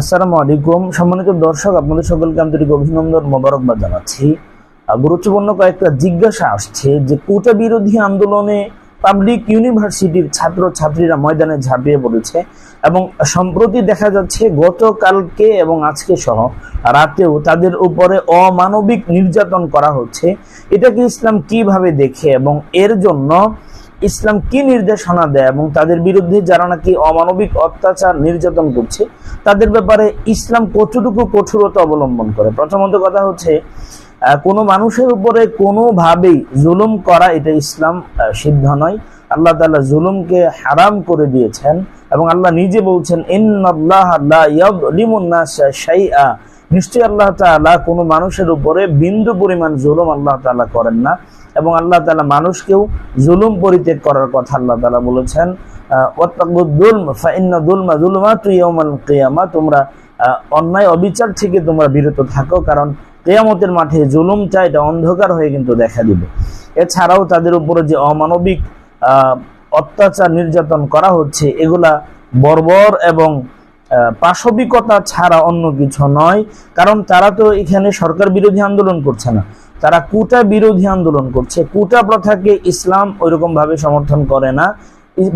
আসসালামু আলাইকুম। সম্মানিত দর্শক, আপনাদের সকলকে আন্তরিক অভিনন্দন, মোবারকবাদ জানাচ্ছি। গুরুত্বপূর্ণ কয়েকটা জিজ্ঞাসা আসছে যে কোটা বিরোধী আন্দোলনে পাবলিক ইউনিভার্সিটির ছাত্র ছাত্রীরা ময়দানে ঝাঁপিয়ে পড়েছে এবং সম্প্রতি দেখা যাচ্ছে গতকালকে এবং আজকে সহ রাতেও তাদের উপরে অমানবিক নির্যাতন করা হচ্ছে। এটাকে ইসলাম কীভাবে দেখে এবং এর জন্য ইসলাম কি নির্দেশনা দেয় এবং তাদের বিরুদ্ধে যারা নাকি অমানবিক অত্যাচার নির্যাতন করছে, তাদের ব্যাপারে ইসলাম কতটুকু কঠোরতা অবলম্বন করে? প্রথমত কথা হচ্ছে কোনো মানুষের উপরে কোনোভাবেই জুলুম করা এটা ইসলাম সিদ্ধ নয়। আল্লাহ তাআলা জুলুমকে হারাম করে দিয়েছেন এবং আল্লাহ নিজে বলছেন নিশ্চয়ই আল্লাহ তাআলা কোনো মানুষের উপরে বিন্দু পরিমাণ জুলুম আল্লাহ তাআলা করেন না। এবং আল্লাহ তাআলা মানুষকেও জুলুম পরিত্যাগ করার কথা আল্লাহ তালা বলেছেন তোমরা অন্যায় অবিচার থেকে তোমরা বিরত থাকো, কারণ কেয়ামতের মাঠে জুলুমটা এটা অন্ধকার হয়ে কিন্তু দেখা দিবে। এছাড়াও তাদের উপরে যে অমানবিক অত্যাচার নির্যাতন করা হচ্ছে, এগুলা বর্বর এবং পাশবিকতা ছাড়া অন্য কিছু নয়, কারণ তারা তো এখানে সরকার বিরোধী আন্দোলন করছে না। তারা কুটা বিরোধী আন্দোলন করছে। কুটা প্রথাকে ইসলাম ওইরকম ভাবে সমর্থন করে না।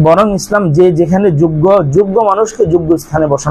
বরং ইসলাম যে যেখানে যোগ্য যোগ্য মানুষকে যোগ্য স্থানে বসানো